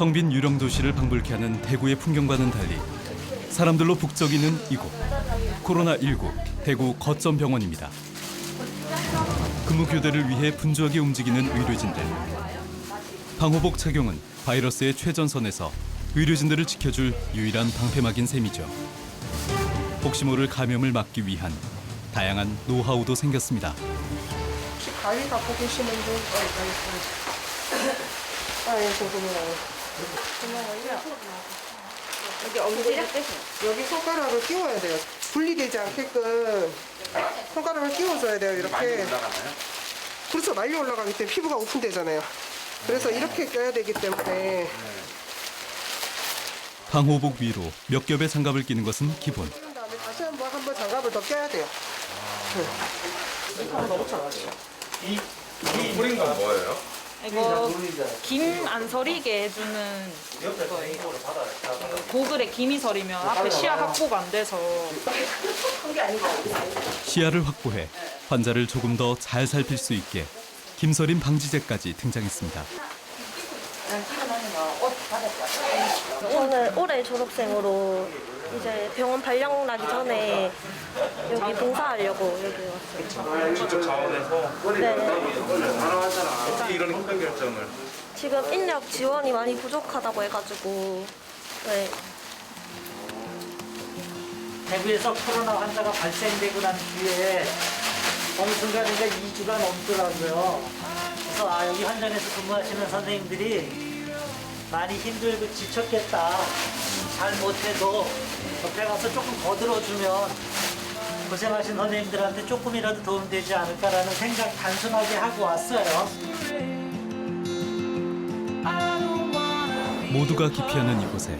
텅 빈 유령 도시를 방불케 하는 대구의 풍경과는 달리 사람들로 북적이는 이곳 코로나19 대구 거점 병원입니다. 근무 교대를 위해 분주하게 움직이는 의료진들. 방호복 착용은 바이러스의 최전선에서 의료진들을 지켜줄 유일한 방패막인 셈이죠. 혹시 모를 감염을 막기 위한 다양한 노하우도 생겼습니다. 혹시 가위 갖고 계시는 분? 어, 가위, 가위. 아, 예, 여기 손가락을 끼워야 돼요. 분리되지 않게끔 손가락을 끼워줘야 돼요. 이렇게. 그렇죠. 많이 올라가기 때문에 피부가 오픈되잖아요. 그래서 이렇게 껴야 되기 때문에 방호복 위로 몇 겹의 장갑을 끼는 것은 기본. 끼운 다음에 다시 한번 한번 장갑을 더 껴야 돼요. 너무 잘하시죠. 뿌린 건 뭐예요? 이거 김 안 서리게 해주는 거예요. 고글에 김이 서리면 앞에 시야 확보가 안 돼서. 시야를 확보해 환자를 조금 더 잘 살필 수 있게 김서림 방지제까지 등장했습니다. 저는 올해 졸업생으로 이제 병원 발령 나기 전에 여기 봉사하려고 여기 왔어요. 직접 자원해서 네. 어떻게 이런 힘든 결정을 지금 인력 지원이 많이 부족하다고 해가지고 네. 대구에서 코로나 환자가 발생되고 난 뒤에 어느 순간인가 2주가 넘더라고요. 그래서 아 여기 환자에서 근무하시는 선생님들이 많이 힘들고 지쳤겠다. 잘 못해도 옆에 가서 조금 거들어주면 고생하신 선생님들한테 조금이라도 도움되지 않을까라는 생각 단순하게 하고 왔어요. 모두가 기피하는 이곳에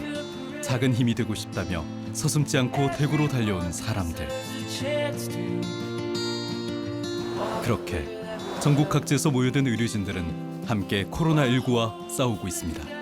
작은 힘이 되고 싶다며 서슴지 않고 대구로 달려온 사람들. 그렇게 전국 각지에서 모여든 의료진들은 함께 코로나19와 싸우고 있습니다.